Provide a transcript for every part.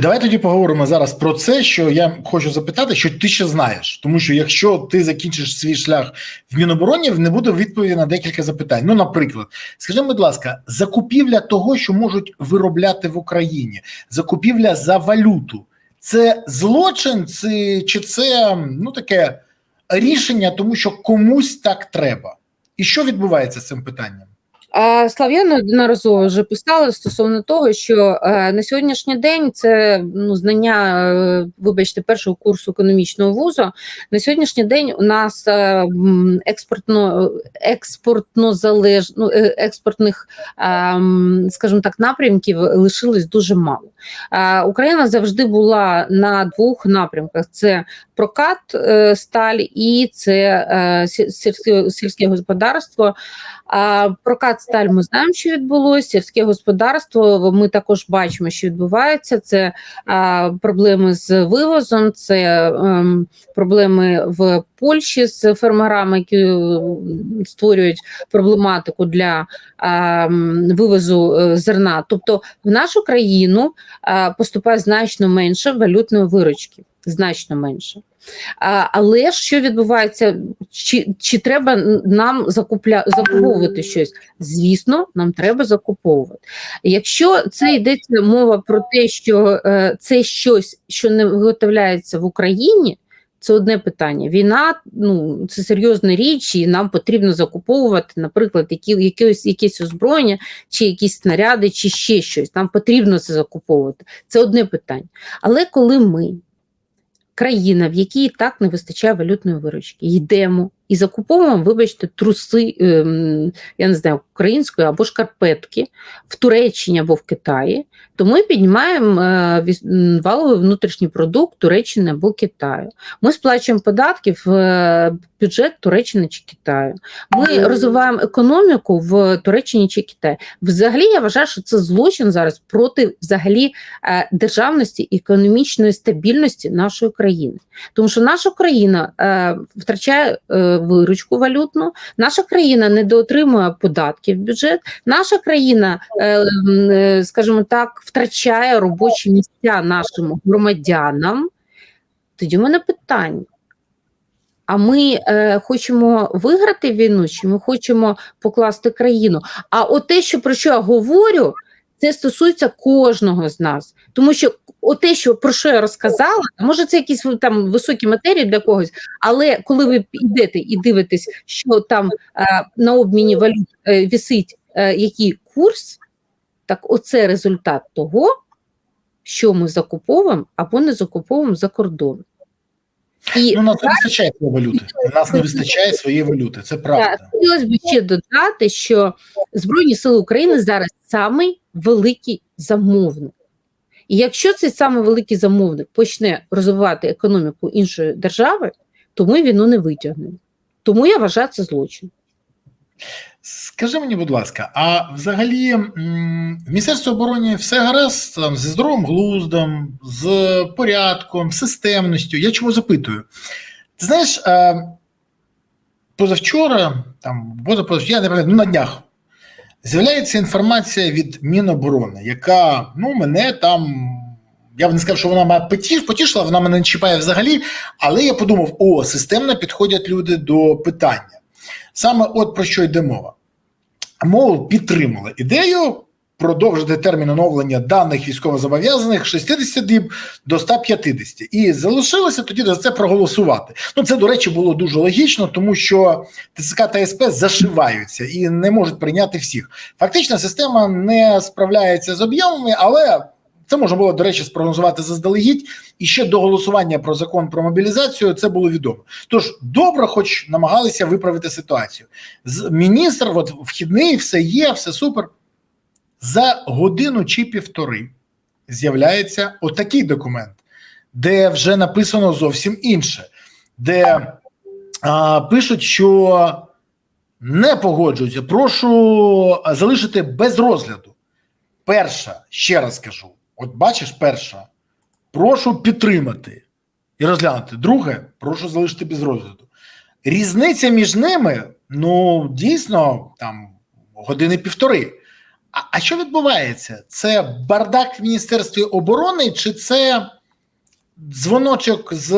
Давай тоді поговоримо зараз про це, що я хочу запитати, що ти ще знаєш, тому що якщо ти закінчиш свій шлях в Мінобороні, не буде відповіді на декілька запитань. Ну, наприклад, скажи, будь ласка, закупівля того, що можуть виробляти в Україні, закупівля за валюту, це злочин, це чи це ну таке рішення, тому що комусь так треба, і що відбувається з цим питанням? А Слав'яна одноразово вже писали стосовно того, що е, на сьогоднішній день це ну, знання, е, вибачте, першого курсу економічного вузу. На сьогоднішній день у нас е, експортно експортно залеж, ну, е, експортних, е, скажімо так, напрямків лишилось дуже мало. Е, Україна завжди була на двох напрямках: це прокат е, сталь і це е, сільське господарство. Прокат сталь ми знаємо, що відбулося. Сільське господарство. Ми також бачимо, що відбувається. Це а, проблеми з вивозом, це ем, проблеми в Польщі з фермерами, які е, створюють проблематику для а, вивозу е, зерна. Тобто в нашу країну а, поступає значно менше валютної виручки, значно менше. Але що відбувається? Чи, чи треба нам закупля, закуповувати щось? Звісно, нам треба закуповувати. Якщо це йдеться мова про те, що е, це щось, що не виготовляється в Україні. Це одне питання. Війна ну це серйозна річ, і нам потрібно закуповувати, наприклад, які, якісь, якісь озброєння, чи якісь снаряди, чи ще щось. Нам потрібно це закуповувати. Це одне питання. Але коли ми країна, в якій так не вистачає валютної виручки. Йдемо і закуповуємо, вибачте, труси, я не знаю, української або шкарпетки в Туреччині або в Китаї, то ми піднімаємо е, валовий внутрішній продукт Туреччини або Китаю. Ми сплачуємо податки в е, бюджет Туреччини чи Китаю. Ми розвиваємо економіку в Туреччині чи Китаї. Взагалі, я вважаю, що це злочин зараз проти взагалі е, державності і економічної стабільності нашої країни. Тому що наша країна втрачає виручку валютну, наша країна недоотримує податків в бюджет, наша країна, е, е, скажімо так, втрачає робочі місця нашим громадянам. Тоді в мене питання. А ми е, хочемо виграти війну, чи ми хочемо покласти країну? А от те, що про що я говорю, це стосується кожного з нас. Тому що те, що про що я розказала, може це якісь там високі матерії для когось, але коли ви йдете і дивитесь, що там е, на обміні валют е, висить е, який курс, так оце результат того, що ми закуповуємо або не закуповуємо за кордон. І Ну, нас не вистачає своєї валюти. У нас не вистачає своєї валюти. Це правда. Так, хотілося б ще додати, що Збройні Сили України зараз самий великий замовник. І якщо цей самий великий замовник почне розвивати економіку іншої держави, то ми війну не витягнемо. Тому я вважаю це злочин. Скажи мені, будь ласка, а взагалі в Міністерстві оборони все гаразд там, зі здоровим глуздом, з порядком, системністю. Я чому запитую? Ти знаєш, е, позавчора, там, позапозавчора, я не пам'ятаю, ну на днях з'являється інформація від Міноборони, яка ну, мене там. Я б не сказав, що вона мене потіш, потішила, вона мене не чіпає взагалі, але я подумав: о, системно підходять люди до питання. Саме от про що йде мова. Мов підтримала ідею продовжити термін оновлення даних військовозобов'язаних 60 діб до 150. І залишилося тоді за це проголосувати. Ну це, до речі, було дуже логічно, тому що ТЦК та СП зашиваються і не можуть прийняти всіх. Фактично, система не справляється з об'ємами, але це можна було, до речі, спрогнозувати заздалегідь. І ще до голосування про закон про мобілізацію це було відомо. Тож добре, хоч намагалися виправити ситуацію. Міністр, от вхідний, все є, все супер. За годину чи півтори з'являється отакий документ, де вже написано зовсім інше, де а, пишуть, що не погоджуються. Прошу залишити без розгляду. Перша, ще раз кажу: от бачиш, перша, прошу підтримати і розглянути. Друге, прошу залишити без розгляду. Різниця між ними, ну, дійсно, там години півтори. А, а що відбувається? Це бардак в Міністерстві оборони, чи це дзвоночок з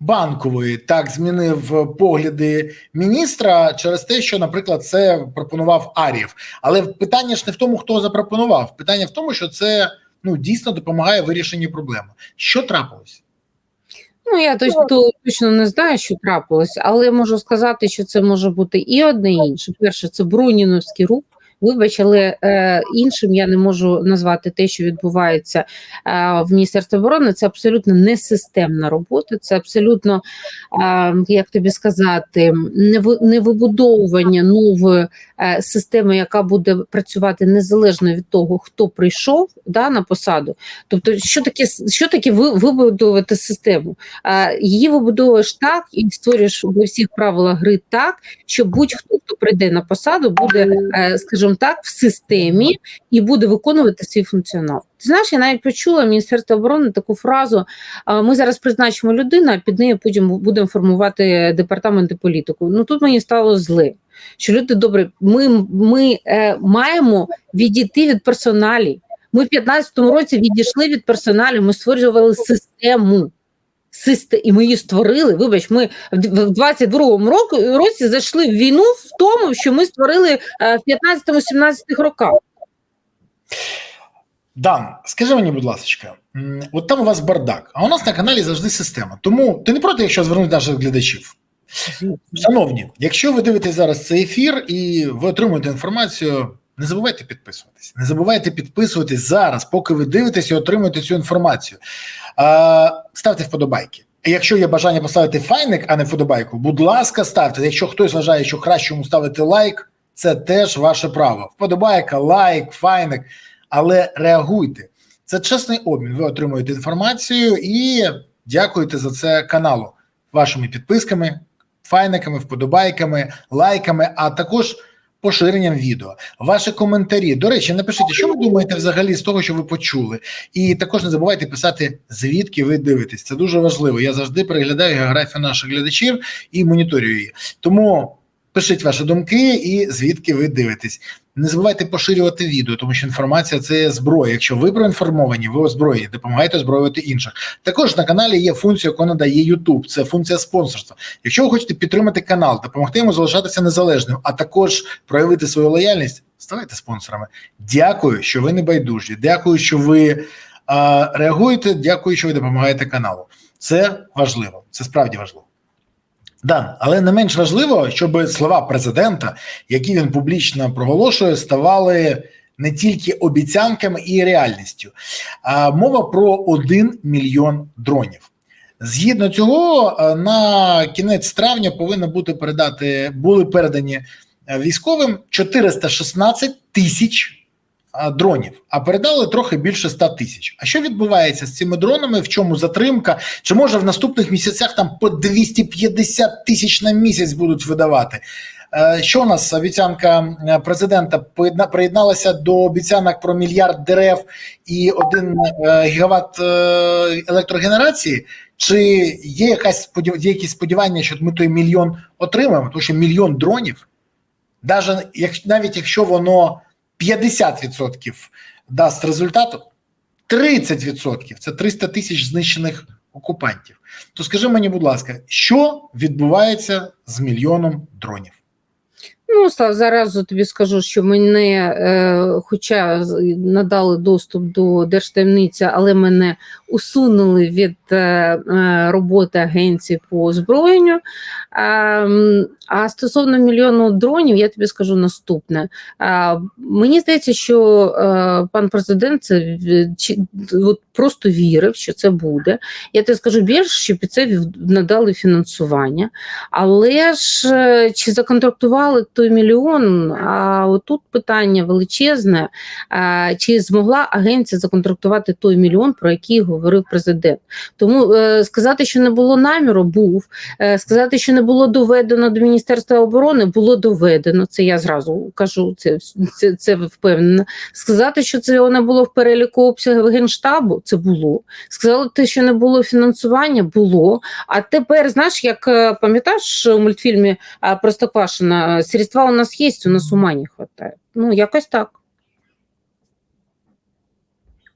банкової так змінив погляди міністра через те, що, наприклад, це пропонував Арів. Але питання ж не в тому, хто запропонував. Питання в тому, що це ну дійсно допомагає вирішенні проблеми. Що трапилось? Ну, я точно, точно не знаю, що трапилось, але можу сказати, що це може бути і одне, і інше. Перше, це бруніновський рух. Вибач, але е, іншим я не можу назвати те, що відбувається е, в Міністерстві оборони. Це абсолютно не системна робота, це абсолютно, е, як тобі сказати, не, ви- не вибудовування нової е, системи, яка буде працювати незалежно від того, хто прийшов да, на посаду. Тобто, що таке, що таке ви- вибудовувати систему? Е, Її вибудовуєш так і створюєш для всіх правила гри так, що будь-хто, хто прийде на посаду, буде, е, скажімо так, в системі і буде виконувати свій функціонал. Ти знаєш, я навіть почула в Міністерстві оборони таку фразу: ми зараз призначимо людину, а під нею потім будемо формувати департамент політику. Ну тут мені стало зле. Що люди добре, ми, ми е, маємо відійти від персоналі. Ми в 2015 році відійшли від персоналів, ми створювали систему. Систе, і ми її створили. Вибач, ми в д- 22-му року році зайшли в війну в тому, що ми створили е, в 15-17 роках. Дан, скажи мені, будь ласка, от там у вас бардак, а у нас на каналі завжди система. Тому ти не проти, якщо звернуть наших глядачів. Шановні, якщо ви дивитесь зараз цей ефір і ви отримуєте інформацію, не забувайте підписуватись. Не забувайте підписуватись зараз, поки ви дивитесь і отримуєте цю інформацію. Ставте вподобайки. Якщо є бажання поставити файник, а не вподобайку, будь ласка, ставте. Якщо хтось вважає, що краще йому ставити лайк, це теж ваше право. Вподобайка, лайк, файник, але реагуйте. Це чесний обмін. Ви отримуєте інформацію і дякуєте за це каналу вашими підписками, файниками, вподобайками, лайками, а також поширенням відео. Ваші коментарі. До речі, напишіть, що ви думаєте взагалі з того, що ви почули. І також не забувайте писати, звідки ви дивитесь. Це дуже важливо. Я завжди переглядаю географію наших глядачів і моніторю її. Тому пишіть ваші думки і звідки ви дивитесь. Не забувайте поширювати відео, тому що інформація це зброя. Якщо ви проінформовані, ви озброєні, допомагайте озброювати інших. Також на каналі є функція, яку надає YouTube, це функція спонсорства. Якщо ви хочете підтримати канал, допомогти йому залишатися незалежним, а також проявити свою лояльність, ставайте спонсорами. Дякую, що ви не байдужі. Дякую, що ви а, реагуєте. Дякую, що ви допомагаєте каналу. Це важливо, це справді важливо. Да, але не менш важливо, щоб слова президента, які він публічно проголошує, ставали не тільки обіцянками і реальністю. А мова про 1 мільйон дронів. Згідно цього, е, на кінець травня повинно бути передати були передані е, військовим 416 тисяч дронів, а передали трохи більше 100 тисяч. А що відбувається з цими дронами? В чому затримка? Чи може в наступних місяцях там по 250 тисяч на місяць будуть видавати? Е, Що у нас обіцянка е, президента приєдналася до обіцянок про мільярд дерев і один е, гігават е, електрогенерації? Чи є якась сподів- є якісь сподівання, що ми той мільйон отримаємо? Тому що мільйон дронів, навіть якщо воно 50% дасть результату, 30% це 300 тисяч знищених окупантів. То скажи мені, будь ласка, що відбувається з мільйоном дронів? Ну, Слав, зараз тобі скажу, що мене, е, хоча надали доступ до держтаємниці, але мене усунули від е, е, роботи агенції по озброєнню. А, а стосовно мільйону дронів, я тобі скажу наступне. Мені здається, що пан президент це от просто вірив, що це буде. Я тобі скажу більше, що під це надали фінансування. Але ж чи законтрактували той мільйон? А отут питання величезне: чи змогла агенція законтрактувати той мільйон, про який говорив президент? Тому е, сказати, що не було наміру, був Е, сказати, що не було доведено до Міністерства оборони, було доведено. Це я зразу кажу, це, це, це впевнено. Сказати, що це не було в переліку обсягів генштабу, це було. Сказати, що не було фінансування, було. А тепер, знаєш, як е, пам'ятаєш у мультфільмі Простоквашина, средства у нас є, у нас ума не хватає. Ну, якось так.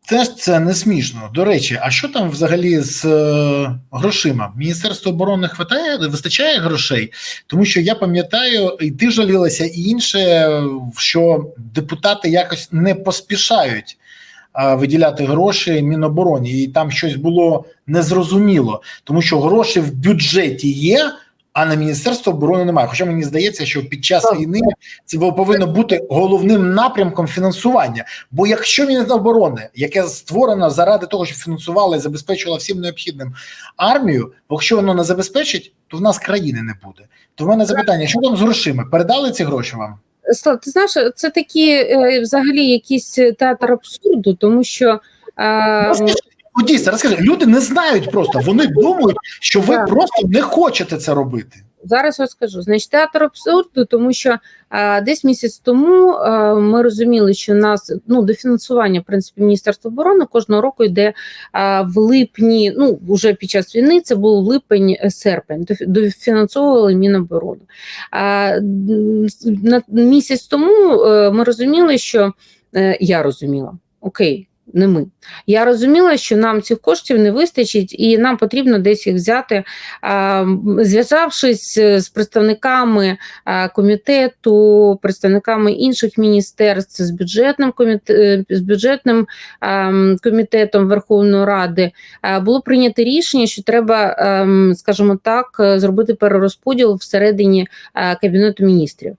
Теж це не смішно. До речі, а що там взагалі з е, грошима? Міністерство оборони хватає, вистачає грошей, тому що я пам'ятаю, і ти жалілася, і інше, що депутати якось не поспішають е, виділяти гроші Мінобороні, і там щось було незрозуміло, тому що гроші в бюджеті є. А на Міністерство оборони немає. Хоча мені здається, що під час Так. війни це повинно бути головним напрямком фінансування. Бо якщо Міністерство оборони, яке створено заради того, щоб фінансувало і забезпечувало всім необхідним армію, бо якщо воно не забезпечить, то в нас країни не буде. То в мене запитання: що там з грошима? Передали ці гроші вам? Слав, ти знаєш, це такі е, взагалі якийсь театр абсурду, тому що е, Розкажи, ну, дійсно, розкажи, люди не знають просто. Вони думають, що ви Так. просто не хочете це робити. Зараз розкажу. Значить, театр абсурду, тому що е, десь місяць тому е, ми розуміли, що у нас ну дофінансування в принципі Міністерства оборони кожного року йде е, в липні. Ну вже під час війни це був липень, е. Дофінансовували Міноборони. Е, на місяць тому е, ми розуміли, що е, я розуміла, окей. Не ми. Я розуміла, що нам цих коштів не вистачить, і нам потрібно десь їх взяти зв'язавшись е, з представниками комітету, представниками інших міністерств, з бюджетним коміте- е, з бюджетним комітетом Верховної Ради, було прийнято рішення, що треба, ем, скажімо так, е, зробити перерозподіл всередині кабінету міністрів.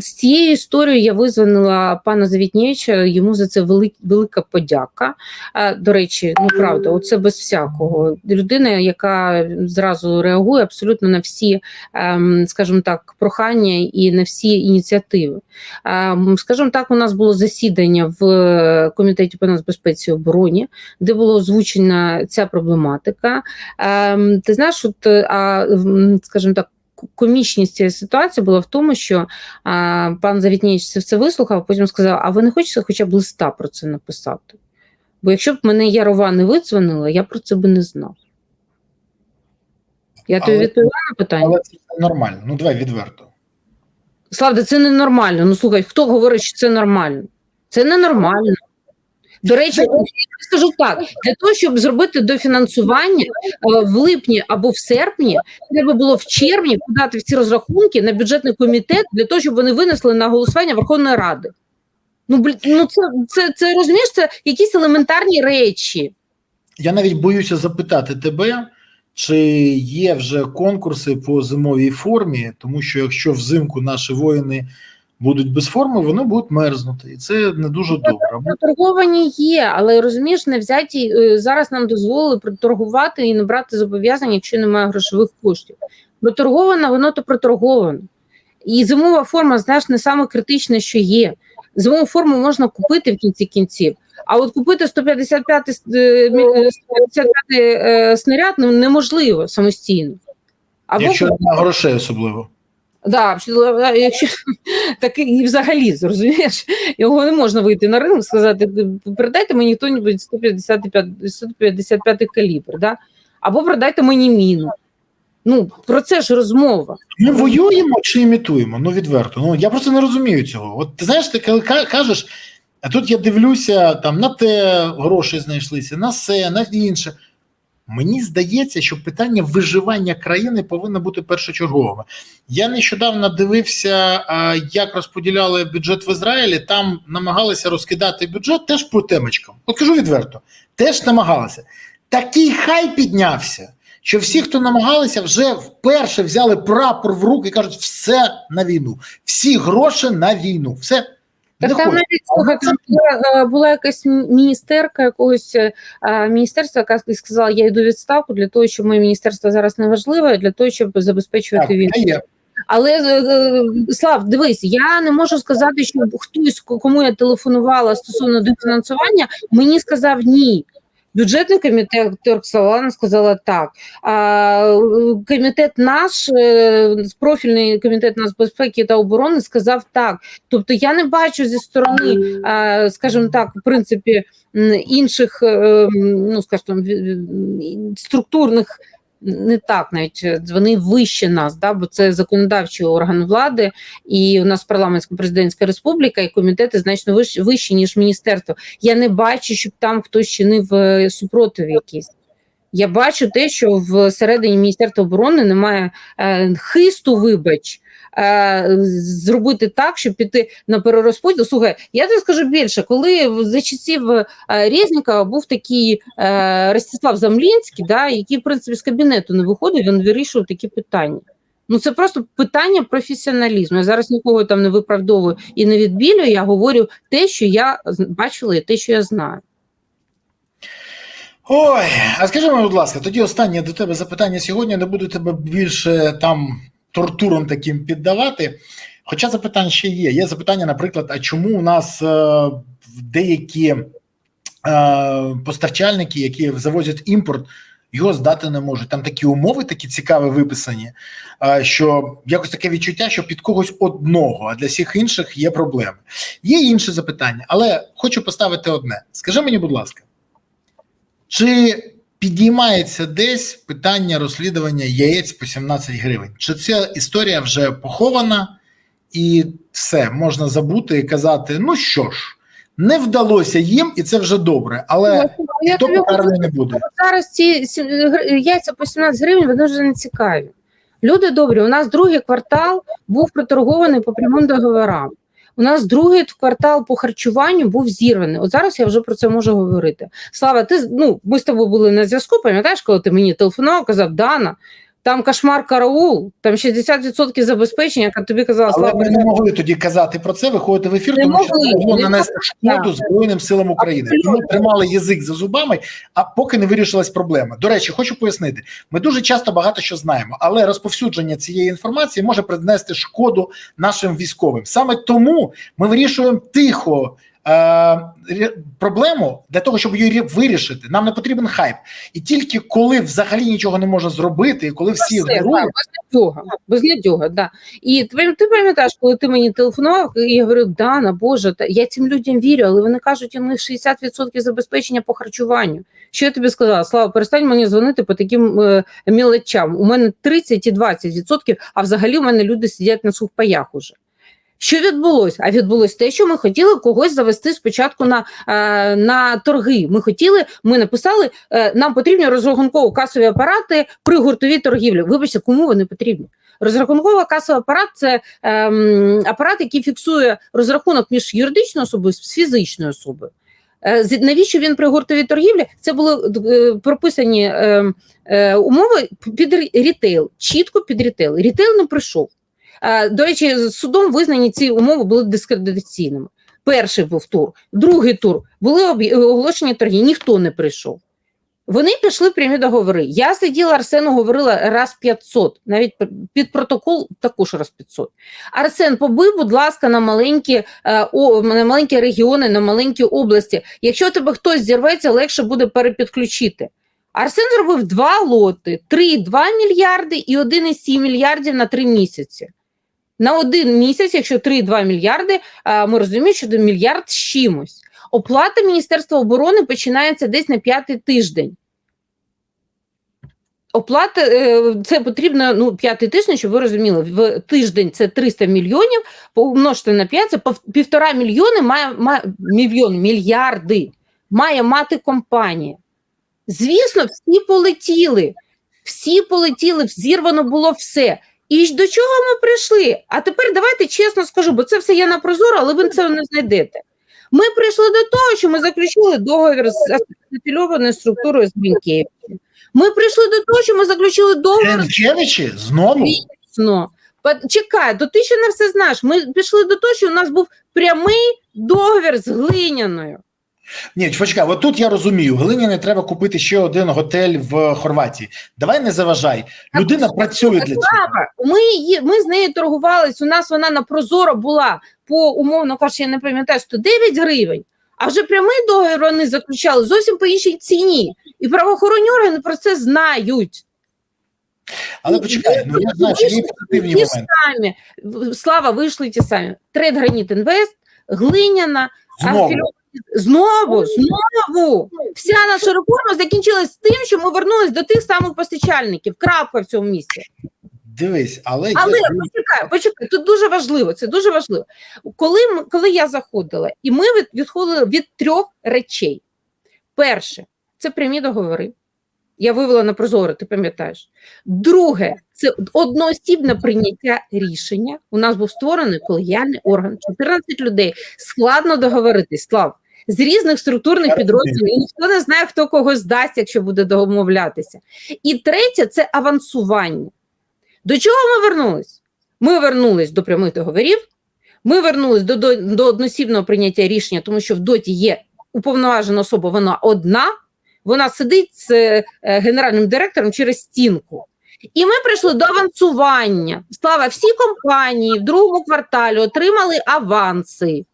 З цією історією я визвонила пана Завітнєвича, йому за це вели- велика подяка. До речі, ну правда, оце без всякого. Людина, яка зразу реагує абсолютно на всі, ем, скажімо так, прохання і на всі ініціативи. Ем, Скажімо так, у нас було засідання в комітеті по нацбезпеці і обороні, де було озвучена ця проблематика. Ем, Ти знаєш, от, е, скажімо так. Комічність цієї ситуації була в тому, що а, пан Завітнєвич це все вислухав, а потім сказав: А ви не хочете хоча б листа про це написати? Бо якщо б мене Ярова не видзвонила, я про це би не знав. Я тобі відповіла на питання. Але це нормально. Ну давай відверто. Славда, це ненормально. Ну слухай, хто говорить, що це нормально? Це ненормально. До речі, я скажу так: для того, щоб зробити дофінансування е, в липні або в серпні, треба було в червні подати всі розрахунки на бюджетний комітет для того, щоб вони винесли на голосування Верховної Ради. Ну, блін, ну це, це, це розумієш, це якісь елементарні речі. Я навіть боюся запитати тебе, чи є вже конкурси по зимовій формі, тому що якщо взимку наші воїни будуть без форми, вони будуть мерзнути, і це не дуже добре. Проторговані є, але розумієш, не взяті е, зараз нам дозволили проторгувати і не брати зобов'язань, якщо немає грошових коштів. Проторговано, воно то проторговано. І зимова форма, знаєш, не саме критичне, що є. Зимову форму можна купити в кінці кінців. А от купити 155 е, мі- е, 155 е, снаряд ну, неможливо самостійно. Або Якщо немає грошей особливо. Да, якщо так і взагалі зрозумієш, його не можна вийти на ринок, сказати, передайте мені хто-небудь 155, 155 калібр, да? або продайте мені міну. Ну, про це ж розмова. Ми воюємо чи імітуємо? Ну відверто. Ну я просто не розумію цього. От ти знаєш, ти кажеш, а тут я дивлюся там на те гроші знайшлися, на все, на інше. Мені здається, що питання виживання країни повинно бути першочерговим. Я нещодавно дивився, як розподіляли бюджет в Ізраїлі. Там намагалися розкидати бюджет теж по темочкам. От кажу відверто, теж намагалися. Такий хай піднявся, що всі, хто намагалися, вже вперше взяли прапор в руки і кажуть, все на війну, всі гроші на війну. Все Так там навіть слухай, була, е, була якась міністерка якогось е, міністерства, яка сказала, я йду відставку для того, щоб моє міністерство зараз не важливе, для того, щоб забезпечувати війну. Але е, Слав, дивись, я не можу сказати, що хтось, кому я телефонувала стосовно дофінансування, мені сказав ні. Бюджетний комітет Торксалана сказала так. А комітет наш, е, профільний комітет нацбезпеки та оборони сказав так. Тобто я не бачу зі сторони, скажімо так, в принципі, інших, е, ну скажімо, структурних не так, навіть е, вони вище нас, да, бо це законодавчий орган влади, і у нас парламентсько-президентська республіка, і комітети значно вищі, вищі, ніж міністерство. Я не бачу, щоб там хтось чинив е, супротив якийсь. Я бачу те, що всередині Міністерства оборони немає е, хисту, вибач, е, зробити так, щоб піти на перерозподіл. Слухай, я тобі скажу більше, коли за часів е, Резнікова був такий е, Ростислав Замлінський, да, який, в принципі, з кабінету не виходив, він вирішував такі питання. Ну, це просто питання професіоналізму. Я зараз нікого там не виправдовую і не відбілюю. Я говорю те, що я бачила, і те, що я знаю. Ой, а скажи мені, будь ласка, тоді останнє до тебе запитання сьогодні. Не буду тебе більше там тортуром таким піддавати. Хоча запитань ще є. Є запитання, наприклад, а чому у нас е, деякі е, постачальники, які завозять імпорт, його здати не можуть. Там такі умови, такі цікаві виписані, е, що якось таке відчуття, що під когось одного, а для всіх інших є проблеми. Є інше запитання, але хочу поставити одне. Скажи мені, будь ласка. Чи підіймається десь питання розслідування яєць по 17 гривень? Чи ця історія вже похована і все можна забути і казати: ну що ж, не вдалося їм, і це вже добре, але ніхто тобі покараний не буде. зараз ці яйця по 17 гривень, вони вже не цікаві. Люди добрі, у нас другий квартал був проторгований по прямим договорам. У нас другий квартал по харчуванню був зірваний. От зараз я вже про це можу говорити. Слава, ти ну, ми з тобою були на зв'язку. Пам'ятаєш, коли ти мені телефонував, казав Дана, там кошмар караул, там 60% забезпечення, яка тобі казала Але Слава. ми не могли тоді казати про це, виходити в ефір, Не тому що могли, це могло нанести шкоду. Збройним силам України. Тому тримали язик за зубами, а поки не вирішилась проблема. До речі, хочу пояснити: ми дуже часто багато що знаємо, але розповсюдження цієї інформації може принести шкоду нашим військовим. Саме тому ми вирішуємо тихо. Е, Проблему для того, щоб її рі- вирішити, нам не потрібен хайп, і тільки коли взагалі нічого не можна зробити, і коли всі да, безнадьога, безнадьога, да. І ти, ти пам'ятаєш, коли ти мені телефонував, і я говорю, Дана, Боже, та я цим людям вірю, але вони кажуть, у них 60% забезпечення по харчуванню. Що я тобі сказала? Слава, перестань мені дзвонити по таким е, мілочам. У мене 30 і 20%, а взагалі у мене люди сидять на сухпаях уже. Що відбулося? А відбулося те, що ми хотіли когось завести спочатку на, е, на торги. Ми хотіли, ми написали, е, нам потрібні розрахунково-касові апарати при гуртовій торгівлі. Вибачте, кому вони потрібні? Розрахунково касовий апарат це ем, апарат, який фіксує розрахунок між юридичною особою з фізичною особою. Е, навіщо він при гуртовій торгівлі? Це були е, прописані е, е, умови під рі- рітейл, чітко під рітейл. Рітейл не прийшов. Е, До речі, судом визнані ці умови були дискредитаційними. Перший був тур, другий тур були об'я- оголошені торги, ніхто не прийшов. Вони пішли в прямі договори. Я сиділа Арсену, говорила раз 500, навіть під протокол також раз 500. Арсен, побий, будь ласка, на маленькі, е, на маленькі регіони, на маленькі області. Якщо тебе хтось зірветься, легше буде перепідключити. Арсен зробив два лоти: 3,2 мільярди і 1,7 мільярдів на три місяці. На один місяць, якщо 3,2 мільярди, ми розуміємо, що до мільярд з чимось. Оплата Міністерства оборони починається десь на п'ятий тиждень. Оплата е, це потрібно ну, п'ятий тиждень, щоб ви розуміли, в тиждень це 300 мільйонів, помножити на 5, це півтора мільйони має, має мільйон, мільярди має мати компанія. Звісно, всі полетіли. Всі полетіли, зірвано було все. І до чого ми прийшли? А тепер давайте чесно скажу, бо це все є на прозоро, але ви це не знайдете. Ми прийшли до того, що ми заключили договір з афілійованою структурою з Брінкевичем. Ми прийшли до того, що ми заключили договір Генкевичі знову. Звісно. Чекай, то ти ще не все знаєш. Ми пішли до того, що у нас був прямий договір з глиняною. Ні, почекай, от тут я розумію. Глиняне треба купити ще один готель в Хорватії. Давай не заважай. Людина працює для цього. Ми, її, ми з нею торгувались. У нас вона на прозоро була по умовно кажучи, я не пам'ятаю 109 гривень. А вже прямий договір вони заключали зовсім по іншій ціні. І правоохоронні органи про це знають. Але почекай, ну я знаю, що є позитивні моменти. самі слава вийшли ті самі. Тред Граніт Інвест, глиняна, Знову. Знову, знову вся наша реформа закінчилась тим, що ми вернулись до тих самих постачальників. Крапка в цьому місці. Дивись, але, Але я- почекай, почекай, тут дуже важливо. Це дуже важливо. Коли коли я заходила, і ми від, відходили від трьох речей. Перше, це прямі договори. Я вивела на прозоро, ти пам'ятаєш. Друге, це одноосібне прийняття рішення. У нас був створений колегіальний орган, 14 людей. Складно договоритись, Слав. З різних структурних підрозділів і ніхто не знає, хто кого здасть, якщо буде домовлятися. І третє це авансування. До чого ми вернулись? Ми вернулись до прямих договорів, ми вернулись до, до, до односібного прийняття рішення, тому що в доті є уповноважена особа, вона одна, вона сидить з е, генеральним директором через стінку. І ми прийшли до авансування. Слава, всі компанії в другому кварталі отримали аванси.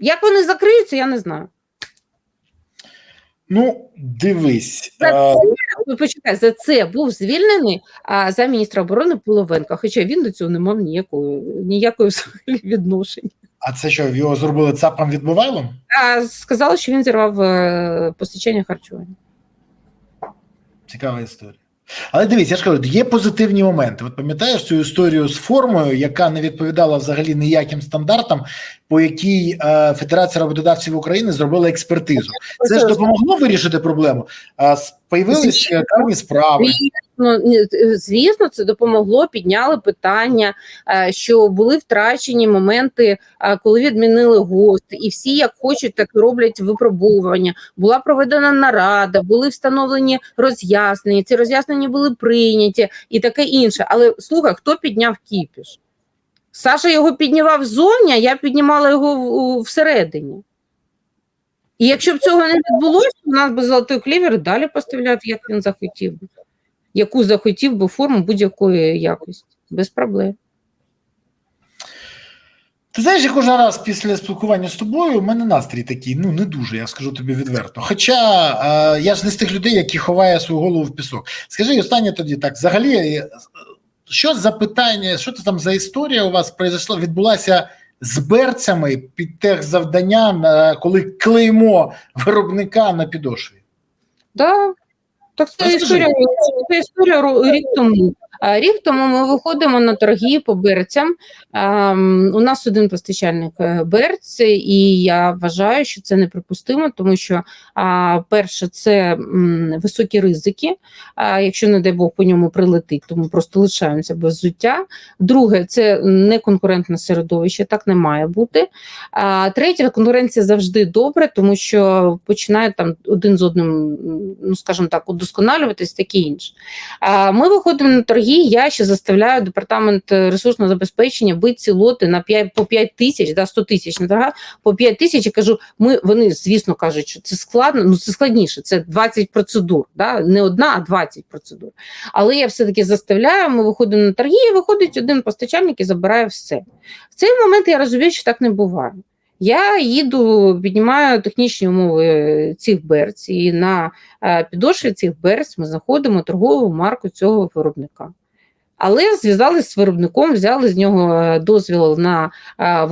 Як вони закриються, я не знаю. ну дивись. За це, ну, почекай, за це був звільнений а, за міністра оборони Половенка, хоча він до цього не мав ніякої, ніякої взагалі відношення. а це що, його зробили цапом відбувайлом? А сказали, що він зірвав е, постачання харчування. Цікава історія. Але дивіться, я ж кажу, є позитивні моменти. От пам'ятаєш цю історію з формою, яка не відповідала взагалі ніяким стандартам, по якій е, Федерація роботодавців України зробила експертизу. Це ж допомогло вирішити проблему. А с- появилися карні справи. Ні, е, звісно, це допомогло, підняли питання, е, що були втрачені моменти, е, коли відмінили ГОСТ, і всі, як хочуть, так і роблять випробовування. Була проведена нарада, були встановлені роз'яснення, ці роз'яснення були прийняті і таке інше. Але слухай, хто підняв кіпіш? Саша його піднімав ззовні, а я піднімала його всередині. І якщо б цього не відбулося, у нас би золотий клівер далі поставляв, як він захотів би яку захотів би форму будь-якої якості, без проблем. Ти знаєш, я кожен раз після спілкування з тобою у мене настрій такий, ну не дуже, я скажу тобі відверто. Хоча е, я ж не з тих людей, які ховає свою голову в пісок. Скажи останнє тоді так: взагалі, е, що за питання, що це там за історія у вас произошла, відбулася з берцями під техзавдання, на- коли клеймо виробника на підошві? Да. Так це історія, це історія рік тому. А, Рік тому ми виходимо на торги по берцям. У нас один постачальник е, берць, і я вважаю, що це неприпустимо, тому що перше, це високі ризики. Якщо, не дай Бог, по ньому прилетить, то ми просто лишаємося без взуття. Друге, це неконкурентне середовище, так не має бути. А третє, конкуренція завжди добре, тому що починають там один з одним, ну скажімо так, удосконалюватись, таке інше. Ми виходимо на торги. Я ще заставляю департамент е, ресурсного забезпечення бити ці лоти на 5, по 5 тисяч, да, 100 тисяч на по 5 тисяч. І кажу, ми вони, звісно, кажуть, що це складно. Ну це складніше. Це 20 процедур, да? не одна, а 20 процедур. Але я все-таки заставляю, ми виходимо на торги, і виходить один постачальник і забирає все. В цей момент я розумію, що так не буває. Я їду, піднімаю технічні умови цих берць, і на е, підошві цих берць ми знаходимо торгову марку цього виробника. Але зв'язалися з виробником, взяли з нього е, дозвіл на, е,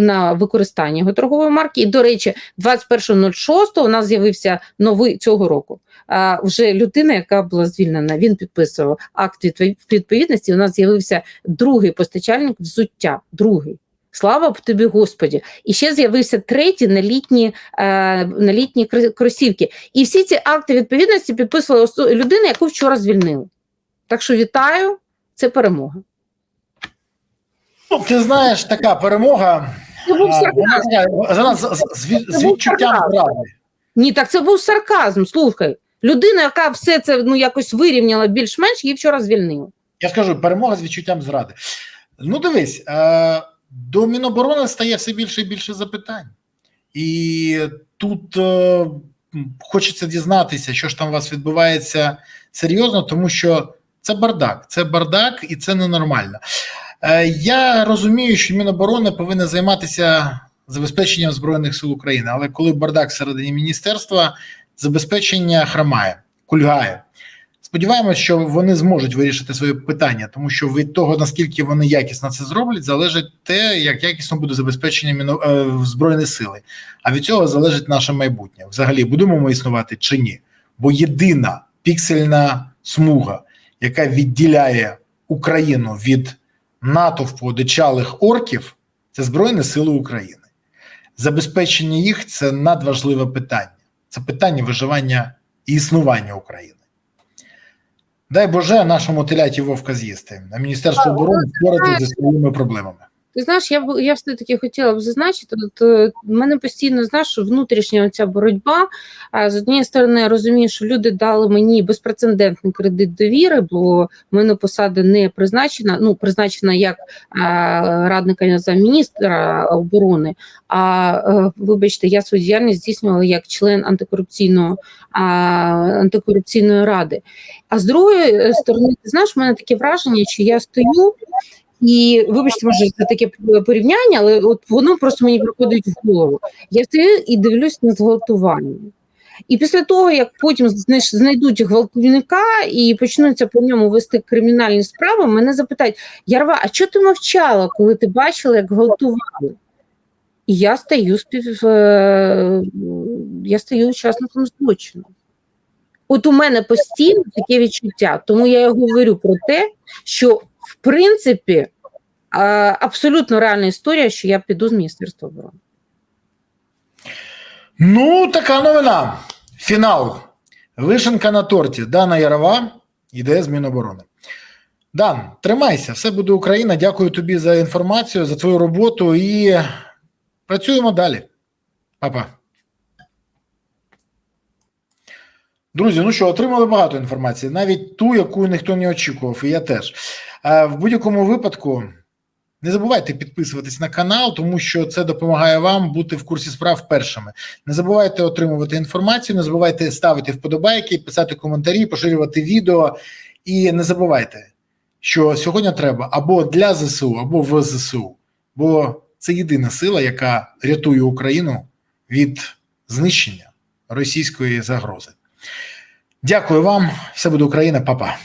на використання його торгової марки. І, до речі, 21.06 у нас з'явився новий цього року. А, вже людина, яка була звільнена, він підписував акт відповідності. У нас з'явився другий постачальник взуття. Другий. Слава б тобі, Господі. І ще з'явився третій на літні, е, на літні кросівки. І всі ці акти відповідності підписувала осо- людина, яку вчора звільнили. Так що вітаю, це перемога. Ти знаєш, така перемога. Це був сарказм. з, з, з, з відчуттям зради. Ні, так це був сарказм. Слухай. Людина, яка все це ну, якось вирівняла більш-менш, її вчора звільнили. Я ж кажу, перемога з відчуттям зради. Ну, дивись, е, до Міноборони стає все більше і більше запитань. І тут е, хочеться дізнатися, що ж там у вас відбувається серйозно, тому що це бардак, це бардак і це ненормально. Е, я розумію, що Міноборони повинна займатися забезпеченням Збройних сил України, але коли бардак всередині міністерства, забезпечення хромає, кульгає. Сподіваємось, що вони зможуть вирішити своє питання, тому що від того, наскільки вони якісно це зроблять, залежить те, як якісно буде забезпечення міно... е, збройні сили. А від цього залежить наше майбутнє. Взагалі, будемо ми існувати чи ні? Бо єдина піксельна смуга, яка відділяє Україну від натовпу одичалих орків, це Збройні Сили України. Забезпечення їх це надважливе питання. Це питання виживання і існування України. Дай Боже нашому теляті вовка з'їсти, а Міністерство оборони впоратись зі своїми проблемами. Ти знаєш, я б я все таки хотіла б зазначити, от е, мене постійно знаєш, внутрішня оця боротьба. А з однієї сторони, я розумію, що люди дали мені безпрецедентний кредит довіри, бо в мене посада не призначена. Ну призначена як а, радника замміністра оборони. А е, вибачте, я свою діяльність здійснювала як член антикорупційного а, антикорупційної ради. А з другої е, сторони, ти знаєш, в мене таке враження, що я стою. І вибачте, може це таке порівняння, але от воно просто мені приходить в голову. Я стою і дивлюсь на зґвалтування. І після того, як потім знайдуть гвалтівника і почнуться по ньому вести кримінальні справи, мене запитають: Ярва, а чого ти мовчала, коли ти бачила, як гвалтували? І я стаю спів... е, я стаю учасником злочину. От у мене постійно таке відчуття, тому я і говорю про те, що в принципі абсолютно реальна історія, що я піду з Міністерства оборони. Ну, така новина. Фінал. Вишенка на торті. Дана Ярова йде з Міноборони. Дан, тримайся, все буде Україна. Дякую тобі за інформацію, за твою роботу і працюємо далі. Па-па. Друзі, ну що, отримали багато інформації, навіть ту, яку ніхто не очікував, і я теж. В будь-якому випадку не забувайте підписуватись на канал, тому що це допомагає вам бути в курсі справ першими. Не забувайте отримувати інформацію, не забувайте ставити вподобайки, писати коментарі, поширювати відео. І не забувайте, що сьогодні треба або для ЗСУ, або в ЗСУ, бо це єдина сила, яка рятує Україну від знищення російської загрози. Дякую вам. Все буде Україна, Па-па.